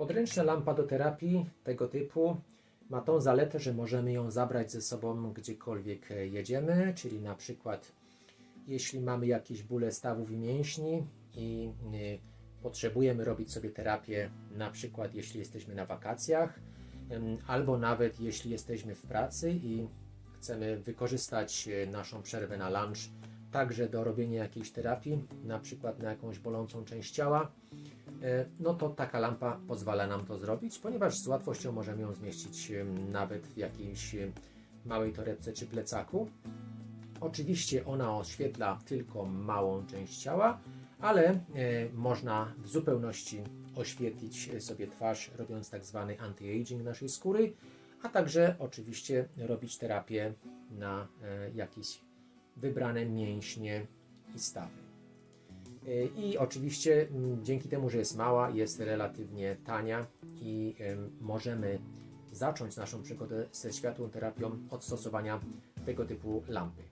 Podręczna lampa do terapii tego typu ma tą zaletę, że możemy ją zabrać ze sobą gdziekolwiek jedziemy, czyli na przykład jeśli mamy jakieś bóle stawów i mięśni i y, potrzebujemy robić sobie terapię, na przykład jeśli jesteśmy na wakacjach, albo nawet jeśli jesteśmy w pracy i chcemy wykorzystać e, naszą przerwę na lunch także do robienia jakiejś terapii, na przykład na jakąś bolącą część ciała, no to taka lampa pozwala nam to zrobić, ponieważ z łatwością możemy ją zmieścić nawet w jakiejś małej torebce czy plecaku. Oczywiście ona oświetla tylko małą część ciała, ale e, można w zupełności oświetlić sobie twarz, robiąc tak zwany anti-aging naszej skóry, a także oczywiście robić terapię na e, jakieś wybrane mięśnie i stawy. E, I oczywiście m, dzięki temu, że jest mała, jest relatywnie tania i em, możemy zacząć naszą przygodę ze światłą terapią od stosowania tego typu lampy.